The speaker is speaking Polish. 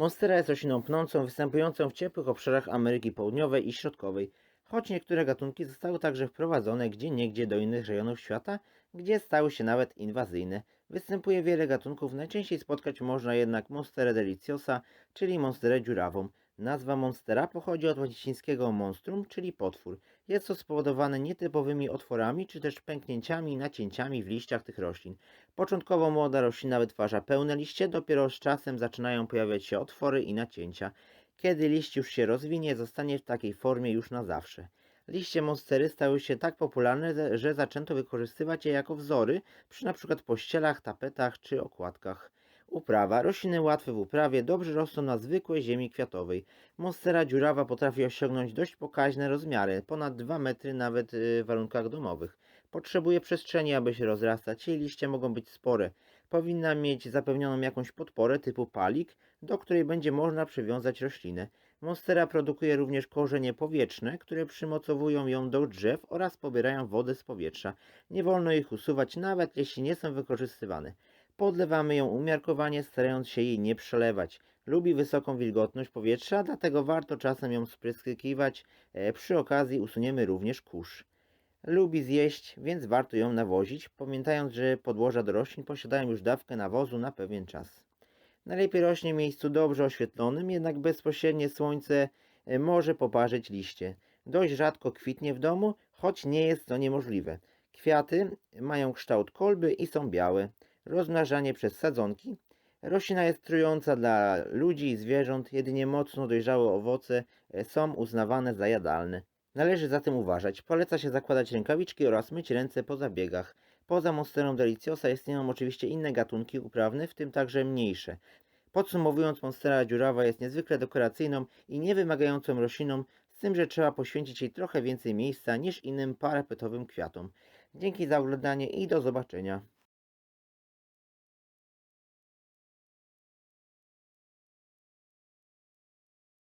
Monstera jest rośliną pnącą, występującą w ciepłych obszarach Ameryki Południowej i Środkowej, choć niektóre gatunki zostały także wprowadzone gdzieniegdzie do innych rejonów świata, gdzie stały się nawet inwazyjne. Występuje wiele gatunków, najczęściej spotkać można jednak Monsterę deliciosa, czyli monsterę dziurawą. Nazwa monstera pochodzi od łacińskiego monstrum, czyli potwór. Jest to spowodowane nietypowymi otworami czy też pęknięciami i nacięciami w liściach tych roślin. Początkowo młoda roślina wytwarza pełne liście, dopiero z czasem zaczynają pojawiać się otwory i nacięcia. Kiedy liść już się rozwinie, zostanie w takiej formie już na zawsze. Liście monstery stały się tak popularne, że zaczęto wykorzystywać je jako wzory przy np. pościelach, tapetach czy okładkach. Uprawa. Rośliny łatwe w uprawie, dobrze rosną na zwykłej ziemi kwiatowej. Monstera dziurawa potrafi osiągnąć dość pokaźne rozmiary, ponad 2 metry nawet y, w warunkach domowych. Potrzebuje przestrzeni, aby się rozrastać. Jej liście mogą być spore. Powinna mieć zapewnioną jakąś podporę typu palik, do której będzie można przywiązać roślinę. Monstera produkuje również korzenie powietrzne, które przymocowują ją do drzew oraz pobierają wodę z powietrza. Nie wolno ich usuwać, nawet jeśli nie są wykorzystywane. Podlewamy ją umiarkowanie, starając się jej nie przelewać. Lubi wysoką wilgotność powietrza, dlatego warto czasem ją spryskiwać. E, Przy okazji usuniemy również kurz. Lubi zjeść, więc warto ją nawozić, pamiętając, że podłoża do roślin posiadają już dawkę nawozu na pewien czas. Najlepiej rośnie w miejscu dobrze oświetlonym, jednak bezpośrednie słońce e, może poparzyć liście. Dość rzadko kwitnie w domu, choć nie jest to niemożliwe. Kwiaty mają kształt kolby i są białe. Rozmnażanie przez sadzonki. Roślina jest trująca dla ludzi i zwierząt, jedynie mocno dojrzałe owoce e, są uznawane za jadalne. Należy zatem uważać. Poleca się zakładać rękawiczki oraz myć ręce po zabiegach. Poza Monsterą deliciosa istnieją oczywiście inne gatunki uprawne, w tym także mniejsze. Podsumowując, Monstera dziurawa jest niezwykle dekoracyjną i niewymagającą rośliną, z tym, że trzeba poświęcić jej trochę więcej miejsca niż innym parapetowym kwiatom. Dzięki za oglądanie i do zobaczenia.